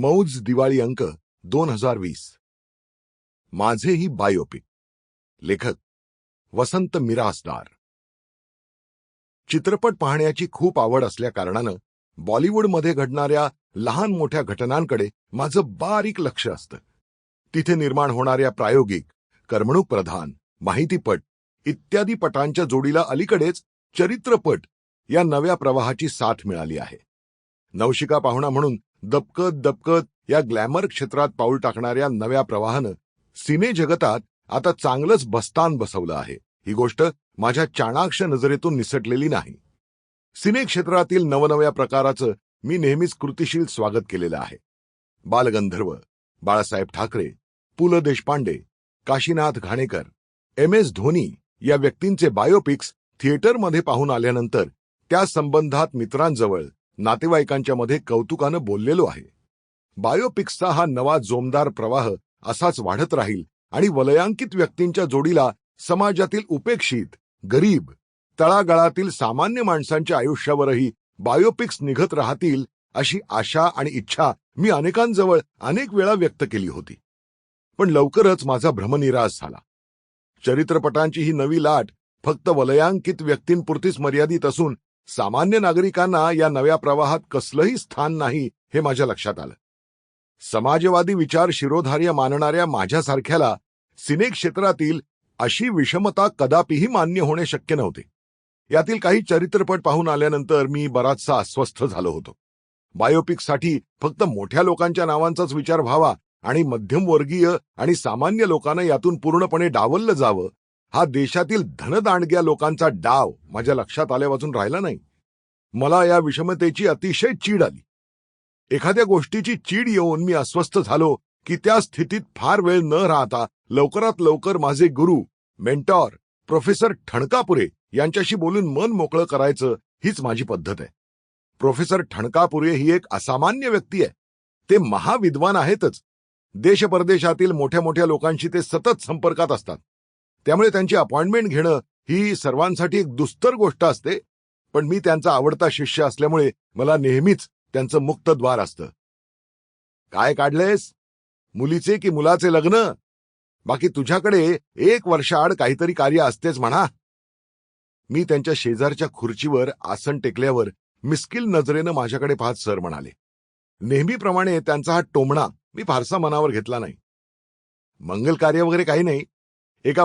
मौज दिवाळी अंक दोन हजार वीस. माझे ही बायोपिक. लेखक वसंत मिरासदार. चित्रपट पाहण्याची खूप आवड असल्या कारणानं बॉलिवूडमध्ये घडणाऱ्या लहान मोठ्या घटनांकडे माझं बारीक लक्ष असतं. तिथे निर्माण होणाऱ्या प्रायोगिक करमणूक प्रधान माहितीपट इत्यादी पटांच्या जोडीला अलीकडेच चरित्रपट या नव्या प्रवाहाची साथ मिळाली आहे. नवशिका पाहुणा म्हणून दबकत दबकत या ग्लॅमर क्षेत्रात पाऊल टाकणाऱ्या नव्या प्रवाहानं सिने जगतात आता चांगलंच बस्तान बसवलं आहे. ही गोष्ट माझ्या चाणाक्ष नजरेतून निसटलेली नाही. सिने क्षेत्रातील नवनव्या प्रकाराचं मी नेहमीच कृतिशील स्वागत केलेलं आहे. बालगंधर्व बाळासाहेब ठाकरे पु ल देशपांडे काशीनाथ घाणेकर एम एस धोनी या व्यक्तींचे बायोपिक्स थिएटरमध्ये पाहून आल्यानंतर त्या संबंधात मित्रांजवळ नातेवाईकांच्या मध्ये कौतुकानं बोललेलो आहे. बायोपिक्सचा हा नवा जोमदार प्रवाह असाच वाढत राहील आणि वलयांकित व्यक्तींच्या जोडीला समाजातील उपेक्षित गरीब तळागाळातील सामान्य माणसांच्या आयुष्यावरही बायोपिक्स निघत राहतील अशी आशा आणि इच्छा मी अनेकांजवळ अनेक वेळा व्यक्त केली होती. पण लवकरच माझा भ्रमनिराश झाला. चरित्रपटांची ही नवी लाट फक्त वलयांकित व्यक्तींपुरतीच मर्यादित असून सामान्य नागरिकांना या नव्या प्रवाहात कसलंही स्थान नाही हे माझ्या लक्षात आलं. समाजवादी विचार शिरोधार्य मानणाऱ्या माझ्यासारख्याला सिने क्षेत्रातील अशी विषमता कदापिही मान्य होणे शक्य नव्हते. यातील काही चरित्रपट पाहून आल्यानंतर मी बराचसा अस्वस्थ झालो होतो. बायोपिकसाठी फक्त मोठ्या लोकांच्या नावांचाच विचार व्हावा आणि मध्यमवर्गीय आणि सामान्य लोकांना यातून पूर्णपणे डावललं जावं हा देशातील धनदांडग्या लोकांचा डाव माझ्या लक्षात आल्यापासून राहिला नाही. मला या विषमतेची अतिशय चीड आली. एखाद्या गोष्टीची चीड येऊन मी अस्वस्थ झालो की त्या स्थितीत फार वेळ न राहता लवकरात लवकर माझे गुरु मेंटॉर प्रोफेसर ठणकापुरे यांच्याशी बोलून मन मोकळं करायचं हीच माझी पद्धत आहे. प्रोफेसर ठणकापुरे ही एक असामान्य व्यक्ती आहे. ते महाविद्वान आहेतच. देश परदेशातील मोठ्या मोठ्या लोकांशी ते सतत संपर्कात असतात. त्यामुळे त्यांची अपॉइंटमेंट घेणं ही सर्वांसाठी एक दुस्तर गोष्ट असते. पण मी त्यांचा आवडता शिष्य असल्यामुळे मला नेहमीच त्यांचं मुक्त द्वार असतं. काय काढलेस मुलीचे की मुलाचे लग्न? बाकी तुझ्याकडे एक वर्षाआड काहीतरी कार्य असतेच म्हणा. मी त्यांच्या शेजारच्या खुर्चीवर आसन टेकल्यावर मिस्किल नजरेनं माझ्याकडे पाहत सर म्हणाले नेहमीप्रमाणे त्यांचा हा टोमणा मी फारसा मनावर घेतला नाही. मंगल कार्य वगैरे काही नाही. एका